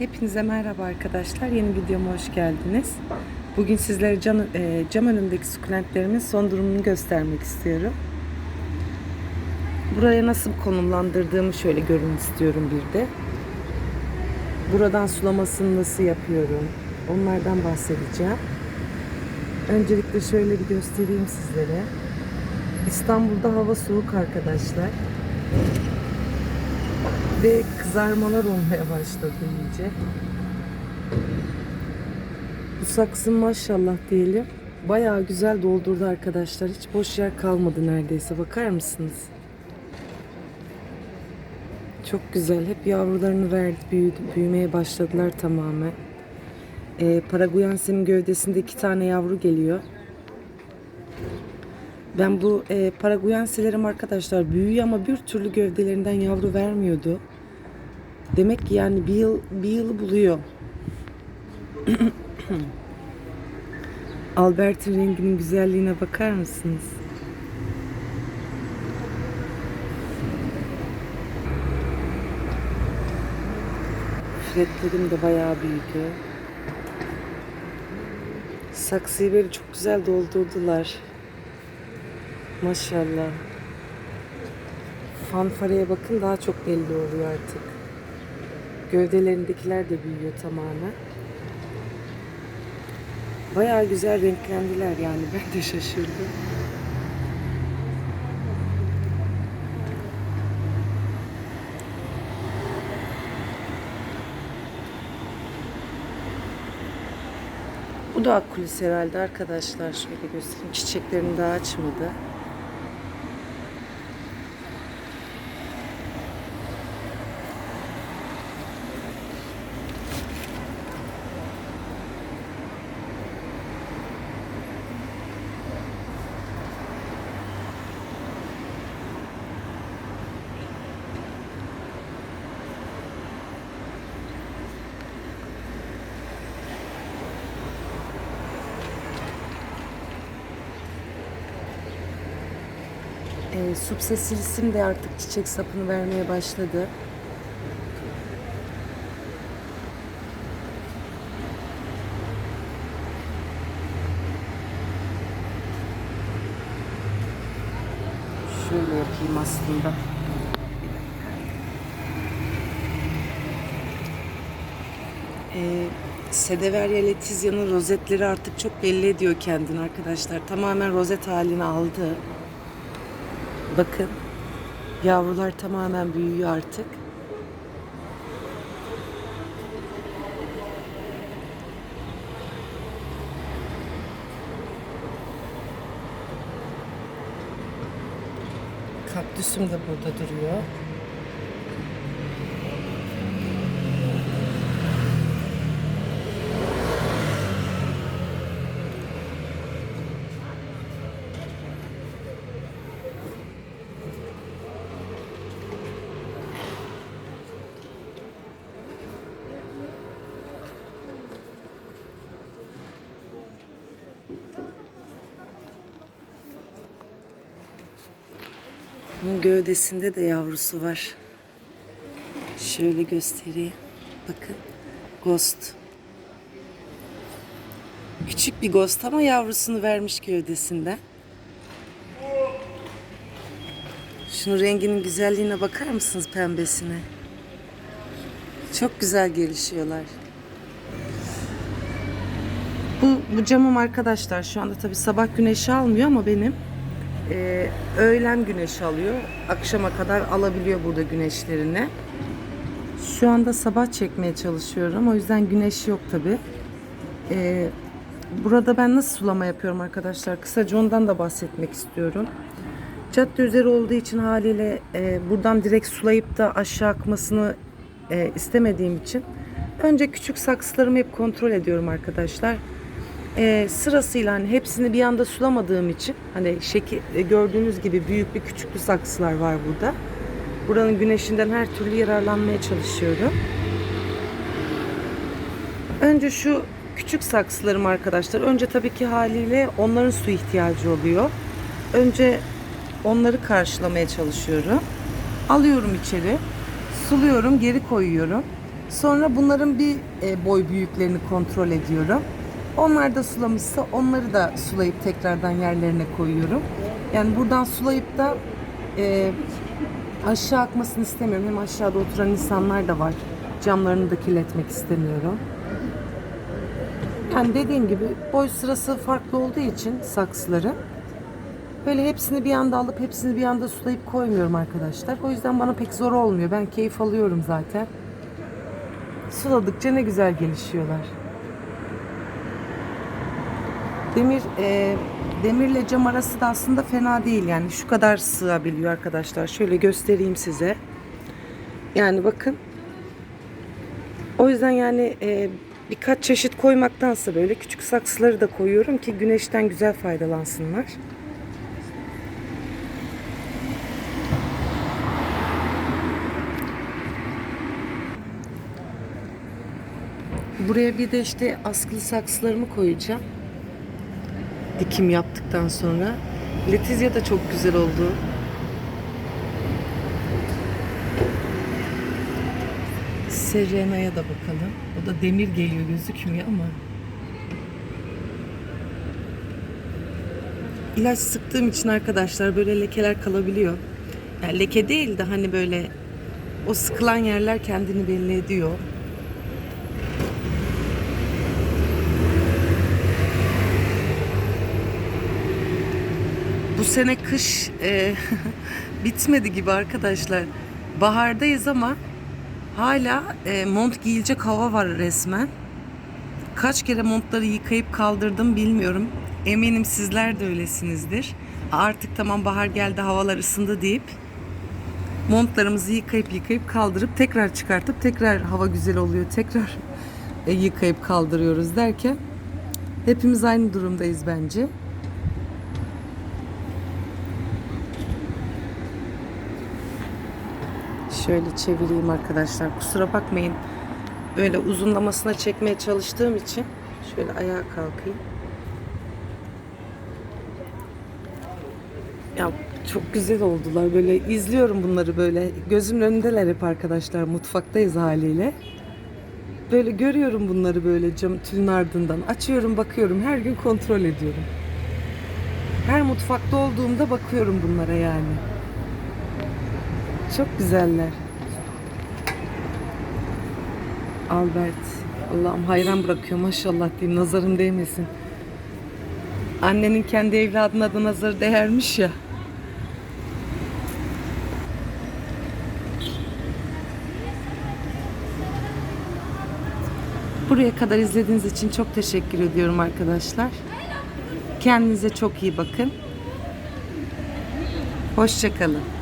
Hepinize merhaba arkadaşlar. Yeni videoma hoş geldiniz. Bugün sizlere cam, e, cam önündeki sukulentlerimin son durumunu göstermek istiyorum. Buraya nasıl konumlandırdığımı şöyle görün istiyorum bir de. Buradan sulamasını nasıl yapıyorum? Onlardan bahsedeceğim. Öncelikle şöyle bir göstereyim sizlere. İstanbul'da hava soğuk arkadaşlar. Ve kızarmalar olmaya başladı iyice. Bu saksı maşallah diyelim. Bayağı güzel doldurdu arkadaşlar. Hiç boş yer kalmadı neredeyse. Bakar mısınız? Çok güzel. Hep yavrularını verdi. Büyüdü, büyümeye başladılar tamamen. Ee, Paraguayense'nin gövdesinde iki tane yavru geliyor. Ben bu e, Paraguayenselerim arkadaşlar büyüyor ama bir türlü gövdelerinden yavru vermiyordu. Demek ki yani bir yıl bir yılı buluyor. Albert'in renginin güzelliğine bakar mısınız? Fredlerim de bayağı büyüdü. Saksıyı böyle çok güzel doldurdular. Maşallah. Fanfareye bakın daha çok belli oluyor artık. Gövdelerindekiler de büyüyor tamamen. Bayağı güzel renklendiler yani ben de şaşırdım. Bu da akkulis herhalde arkadaşlar. Şöyle göstereyim. Çiçeklerini daha açmadı. E, subsesilisim de artık çiçek sapını vermeye başladı. Şöyle yapayım aslında. E, Sedeveria letizia'nın rozetleri artık çok belli ediyor kendini arkadaşlar. Tamamen rozet halini aldı. Bakın yavrular tamamen büyüyor artık. Kaktüsüm de burada duruyor. Bunun gövdesinde de yavrusu var. Şöyle göstereyim. Bakın. Ghost. Küçük bir ghost ama yavrusunu vermiş gövdesinden. Şunun renginin güzelliğine bakar mısınız pembesine? Çok güzel gelişiyorlar. Bu, bu camım arkadaşlar şu anda tabi sabah güneşi almıyor ama benim e, öğlen güneş alıyor. Akşama kadar alabiliyor burada güneşlerini. Şu anda sabah çekmeye çalışıyorum. O yüzden güneş yok tabi. E, burada ben nasıl sulama yapıyorum arkadaşlar? Kısaca ondan da bahsetmek istiyorum. Cadde üzeri olduğu için haliyle e, buradan direkt sulayıp da aşağı akmasını e, istemediğim için önce küçük saksılarımı hep kontrol ediyorum arkadaşlar e, sırasıyla hani hepsini bir anda sulamadığım için hani şekil e, gördüğünüz gibi büyük bir küçüklü saksılar var burada. Buranın güneşinden her türlü yararlanmaya çalışıyorum. Önce şu küçük saksılarım arkadaşlar. Önce tabii ki haliyle onların su ihtiyacı oluyor. Önce onları karşılamaya çalışıyorum. Alıyorum içeri. Suluyorum, geri koyuyorum. Sonra bunların bir e, boy büyüklerini kontrol ediyorum. Onlar da sulamışsa onları da sulayıp tekrardan yerlerine koyuyorum. Yani buradan sulayıp da e, aşağı akmasını istemiyorum. Hem aşağıda oturan insanlar da var. Camlarını da kirletmek istemiyorum. Yani dediğim gibi boy sırası farklı olduğu için saksıları böyle hepsini bir anda alıp hepsini bir anda sulayıp koymuyorum arkadaşlar. O yüzden bana pek zor olmuyor. Ben keyif alıyorum zaten. Suladıkça ne güzel gelişiyorlar. Demir e, demirle cam arası da aslında fena değil yani şu kadar sığabiliyor arkadaşlar. Şöyle göstereyim size. Yani bakın. O yüzden yani e, birkaç çeşit koymaktansa böyle küçük saksıları da koyuyorum ki güneşten güzel faydalansınlar. Buraya bir de işte askılı saksılarımı koyacağım. Dikim yaptıktan sonra. Letizia da çok güzel oldu. Serena'ya da bakalım. O da demir geliyor gözükmüyor ama. İlaç sıktığım için arkadaşlar böyle lekeler kalabiliyor. Yani leke değil de hani böyle o sıkılan yerler kendini belli ediyor. Bu sene kış e, bitmedi gibi arkadaşlar. Bahardayız ama hala e, mont giyilecek hava var resmen. Kaç kere montları yıkayıp kaldırdım bilmiyorum. Eminim sizler de öylesinizdir. Artık tamam bahar geldi havalar ısındı deyip montlarımızı yıkayıp yıkayıp kaldırıp tekrar çıkartıp tekrar hava güzel oluyor tekrar e, yıkayıp kaldırıyoruz derken hepimiz aynı durumdayız bence. Şöyle çevireyim arkadaşlar. Kusura bakmayın. Böyle uzunlamasına çekmeye çalıştığım için şöyle ayağa kalkayım. Ya çok güzel oldular. Böyle izliyorum bunları böyle. Gözümün önündeler hep arkadaşlar. Mutfaktayız haliyle. Böyle görüyorum bunları böyle cam tülün ardından. Açıyorum bakıyorum. Her gün kontrol ediyorum. Her mutfakta olduğumda bakıyorum bunlara yani. Çok güzeller. Albert. Allah'ım hayran bırakıyor maşallah diyeyim nazarım değmesin. Annenin kendi evladına da nazarı değermiş ya. Buraya kadar izlediğiniz için çok teşekkür ediyorum arkadaşlar. Kendinize çok iyi bakın. Hoşçakalın.